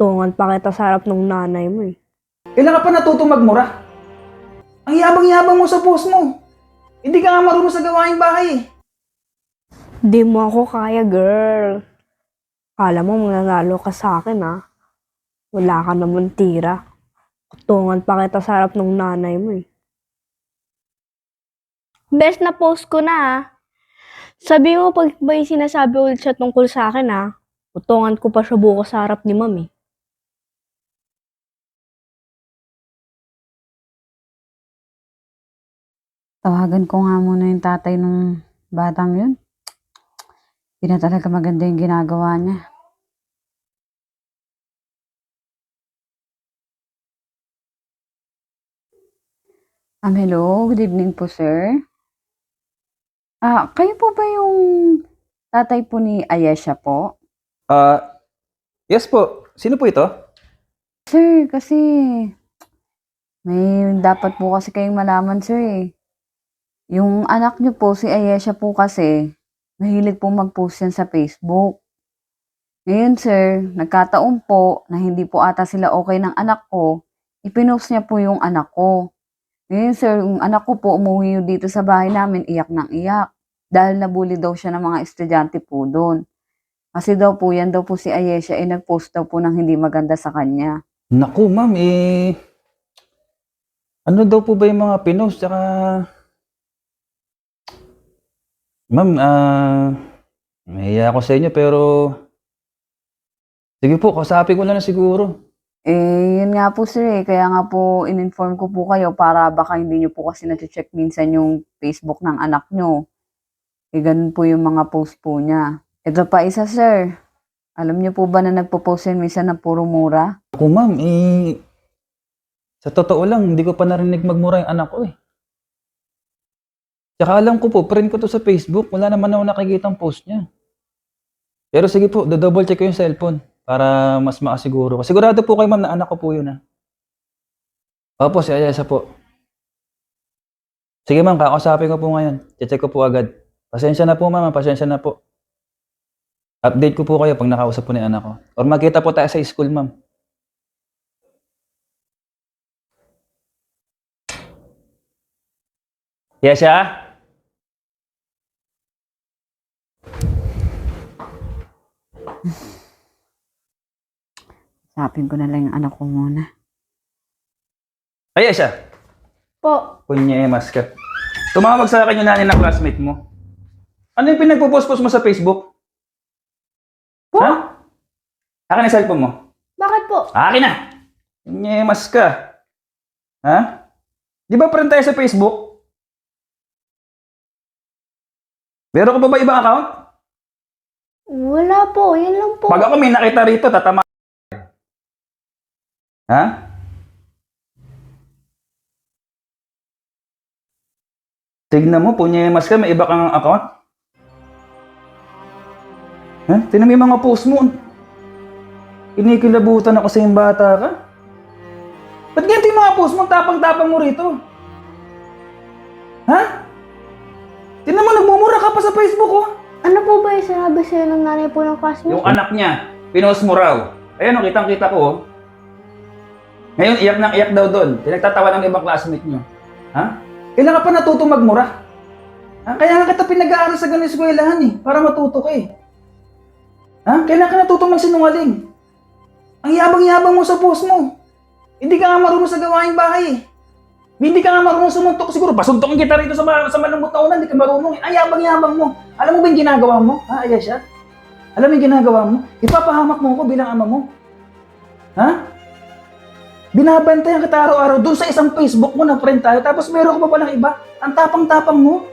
Tungan pa kita sa harap ng nanay mo eh. Kailan ka pa natutong magmura? Ang yabang-yabang mo sa post mo. Hindi ka nga marunong sa gawaing bahay eh. Di mo ako kaya, girl. Kala mo mananalo ka sa akin, ha? Wala ka naman tira. Tungan pa kita sa harap ng nanay mo eh. Best na post ko na, ha? Sabi mo pag may sinasabi ulit siya tungkol sa akin, ha? Utungan ko pa siya bukas sa harap ni mami. Tawagan ko nga muna yung tatay nung batang yun. Hindi na talaga maganda yung ginagawa niya. Um, hello, good evening po, sir. Ah, kayo po ba yung tatay po ni Ayesha po? Ah, yes po. Sino po ito? Sir, kasi may dapat po kasi kayong malaman, sir eh. Yung anak niyo po, si Ayesha po kasi, mahilig po mag-post yan sa Facebook. Ngayon, sir, nagkataon po na hindi po ata sila okay ng anak ko, ipinost niya po yung anak ko. Ngayon, sir, yung anak ko po umuwi dito sa bahay namin, iyak ng iyak. Dahil nabully daw siya ng mga estudyante po doon. Kasi daw po, yan daw po si Ayesha, ay nag-post daw po ng hindi maganda sa kanya. Naku, ma'am, eh... Ano daw po ba yung mga pinost? Tsaka... Ma'am, ah... mahiya ako sa inyo, pero... Sige po, kausapin ko na lang siguro. Eh, yun nga po sir eh. Kaya nga po in-inform ko po kayo para baka hindi nyo po kasi na-check minsan yung Facebook ng anak nyo. Eh, ganun po yung mga post po niya. Ito pa isa sir. Alam niyo po ba na nagpo-post yan minsan na puro mura? Ako, ma'am, eh... Sa totoo lang, hindi ko pa narinig magmura yung anak ko eh. Tsaka alam ko po, friend ko to sa Facebook, wala naman ako nakikita ang post niya. Pero sige po, double check ko yung cellphone para mas makasiguro ko. Sigurado po kayo ma'am na anak ko po yun ha. Opo, si Ayesa po. Sige ma'am, kakausapin ko po ngayon. Check ko po agad. Pasensya na po ma'am, pasensya na po. Update ko po kayo pag nakausap po ni anak ko. Or magkita po tayo sa school ma'am. Yesha? Sapin ko na lang yung anak ko muna. Ay, Yesha. Po, Kunyemas ka. Tumawag sa akin yung nanay ng classmate mo. Ano yung pinagpo-post-post mo sa Facebook? Po? Ha? Akin ang cellphone mo. bakit po? Akin na! Kunyemas ka. Ha? Di ba friend tayo sa Facebook? Meron ka pa ba ibang account? Wala po, yun lang po. Pag ako may nakita rito, tatama. Ha? Tignan mo, punyemas ka, may iba kang account. Ha? Tignan mo yung mga post mo. Kinikilabutan ako sa yung bata ka. Ba't ganito yung mga post mo? Tapang-tapang mo rito. Ha? Tignan mo, nagmumura ka pa sa Facebook, oh. Ano po ba yung sinabi sa'yo ng nanay po ng classmate? Yung anak niya, pinost mo raw. Ayun, oh, kitang-kita ko. oh. Ngayon, iyak nang iyak daw doon. Pinagtatawa ng ibang classmate niyo. Ha? Kailan ka pa natutong magmura? Ha? Kaya nga kita pinag-aaral sa ganung eskwelahan eh, para matuto ka eh. Ha? Kailan ka natutong magsinungaling? Ang yabang-yabang mo sa post mo. Hindi ka nga marunong sa gawaing bahay eh. Hindi ka nga marunong sumuntok siguro. Pasuntokin kita rito sa, ma- sa malambot na ulan, hindi ka marunong eh. Ang yabang-yabang mo. Alam mo ba yung ginagawa mo? Ha, Ayesha? Alam mo yung ginagawa mo? Ipapahamak mo ako bilang ama mo. Ha? Binabantayan kita araw-araw doon sa isang Facebook mo na friend tayo, tapos meron ka pa palang iba. Ang tapang-tapang mo.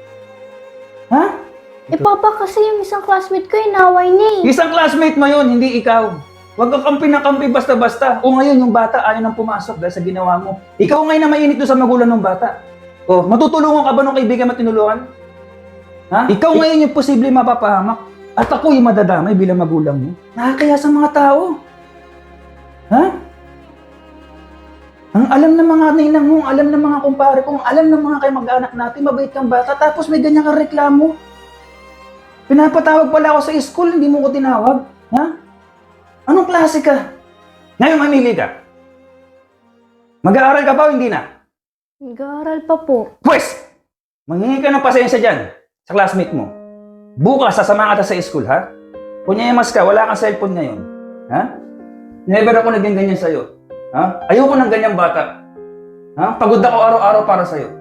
Ha? Eh, papa, kasi yung isang classmate ko, inaway niya eh. Isang classmate mo yun, hindi ikaw. Huwag ka kampi na kampi basta-basta. O ngayon, yung bata ayaw nang pumasok dahil sa ginawa mo. Ikaw ngayon na mainit doon sa magulang ng bata. O, matutulungan ka ba ng kaibigan mo tinulungan? Ha? Ikaw ngayon yung posible mapapahamak. At ako yung madadamay bilang magulang mo. Nakakaya sa mga tao. Ha? Ang alam ng mga ninang mo, ang alam ng mga kumpare ko, ang alam ng mga kay mag-anak natin, mabait kang bata, tapos may ganyan kang reklamo. Pinapatawag pala ako sa school, hindi mo ko tinawag. Ha? Anong klase ka? Ngayon mamili ka. Mag-aaral ka ba o hindi na? Nag-aaral pa po. Pwes! Manghingi ka ng pasensya dyan sa classmate mo. Bukas, sasama ka sa school, ha? Kunyayamas ka, wala kang cellphone ngayon. Ha? Never ako naging ganyan sa'yo. Ha? Ayoko ng ganyang bata. Ha? Pagod ako araw-araw para sa'yo.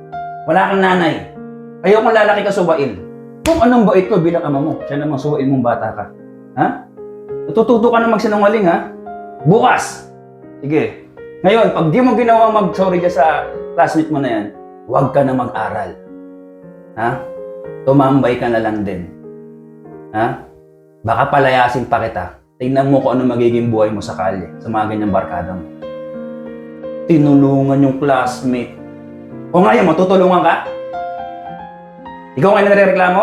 Wala kang nanay. Ayoko lalaki ka suwain. Kung anong bait ko bilang ama mo, siya namang suwain mong bata ka. Ha? Natututo ka na magsinungaling, ha? Bukas! Sige. Ngayon, pag di mo ginawa mag-sorry dyan sa classmate mo na yan, huwag ka na mag-aral. Ha? Tumambay ka na lang din. Ha? Baka palayasin pa kita. Tingnan mo kung ano magiging buhay mo sa kalye, sa mga ganyang barkada mo. Tinulungan yung classmate. O ngayon, matutulungan ka? Ikaw ngayon nare-reklamo?